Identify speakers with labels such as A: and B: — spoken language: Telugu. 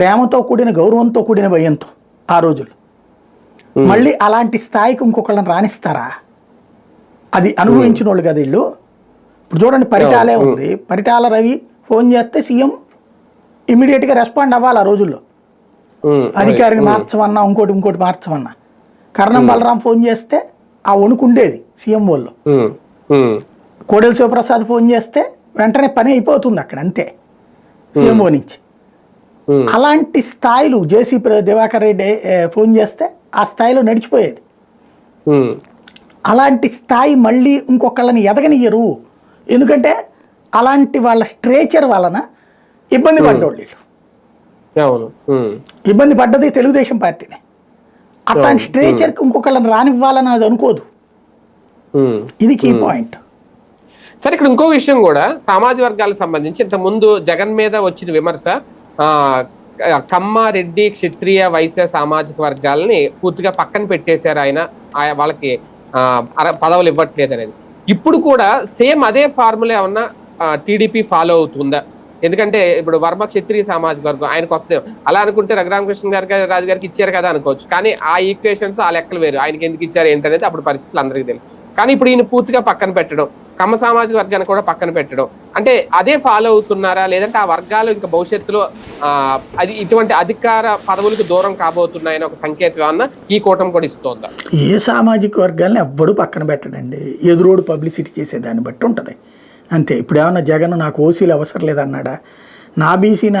A: ప్రేమతో కూడిన గౌరవంతో కూడిన భయంతో ఆ రోజుల్లో. మళ్ళీ అలాంటి స్థాయికి ఇంకొకళ్ళని రాణిస్తారా అది అనుభవించిన వాళ్ళు కదా వీళ్ళు. ఇప్పుడు చూడండి పరిటాలే ఉంది. పరిటాల రవి ఫోన్ చేస్తే సీఎం ఇమీడియట్గా రెస్పాండ్ అవ్వాలి ఆ రోజుల్లో. అధికారిని మార్చమన్నా ఇంకోటి ఇంకోటి మార్చమన్నా. కరణం బలరాం ఫోన్ చేస్తే ఆ వణుకు ఉండేది సీఎం వాళ్ళు. కోడెల శివప్రసాద్ ఫోన్ చేస్తే వెంటనే పని అయిపోతుంది అక్కడ అంతే. సీఎంఓ నుంచి అలాంటి స్థాయిలు జేసీ దివాకర్ రెడ్డి ఫోన్ చేస్తే ఆ స్థాయిలో నడిచిపోయేది.
B: ఉమ్,
A: అలాంటి స్థాయి మళ్ళీ ఇంకొకళ్ళని ఎదగనియ్యరు. ఎందుకంటే అలాంటి వాళ్ళ స్ట్రేచర్ వలన ఇబ్బంది పడ్డోళ్ళు వీళ్ళు.
B: అవును. ఉమ్,
A: ఇబ్బంది పడ్డది తెలుగుదేశం పార్టీనే. అట్లాంటి స్ట్రేచర్కి ఇంకొకళ్ళని రానివ్వాలని అది అనుకోదు. ఇది కీ పాయింట్.
B: సరే ఇక్కడ ఇంకో విషయం కూడా సామాజిక వర్గాలకు సంబంధించి ఇంత ముందు జగన్ మీద వచ్చిన విమర్శ ఆ క్షత్రియ వైశ్య సామాజిక వర్గాలని పూర్తిగా పక్కన పెట్టేశారు ఆయన. వాళ్ళకి అర- పదవులు ఇవ్వట్లేదు అనేది. ఇప్పుడు కూడా సేమ్ అదే ఫార్ములా ఏమన్నా టీడీపీ ఫాలో అవుతుందా? ఎందుకంటే ఇప్పుడు వర్మ క్షత్రియ సామాజిక వర్గం ఆయనకు వస్తే అలా అనుకుంటే రఘురామకృష్ణ గారి రాజు గారికి ఇచ్చారు కదా అనుకోవచ్చు. కానీ ఆ ఈక్వేషన్స్ ఆ లెక్కలు వేరు. ఆయనకి ఎందుకు ఇచ్చారు ఏంటనేది అప్పుడు పరిస్థితులు అందరికీ తెలియదు కానీ ఇప్పుడు ఈయన పూర్తిగా పక్కన పెట్టడం కమ్మ సామాజిక వర్గాన్ని కూడా పక్కన పెట్టడం. అంటే అదే ఫాలో అవుతున్నారా? లేదంటే ఆ వర్గాలు ఇంకా భవిష్యత్తులో అది ఇటువంటి అధికార పదవులకు దూరం కాబోతున్నాయని ఒక సంకేతం అన్న ఈ కూటమి కూడా ఇస్తోందా?
A: ఏ సామాజిక వర్గాల్ని ఎవ్వడూ పక్కన పెట్టడండి. ఎదురోడు పబ్లిసిటీ చేసే దాన్ని బట్టి ఉంటుంది. అంతే. ఇప్పుడు ఏమన్నా జగన్ నాకు ఓసీలు అవసరం లేదన్నాడా? నా బీసీ నా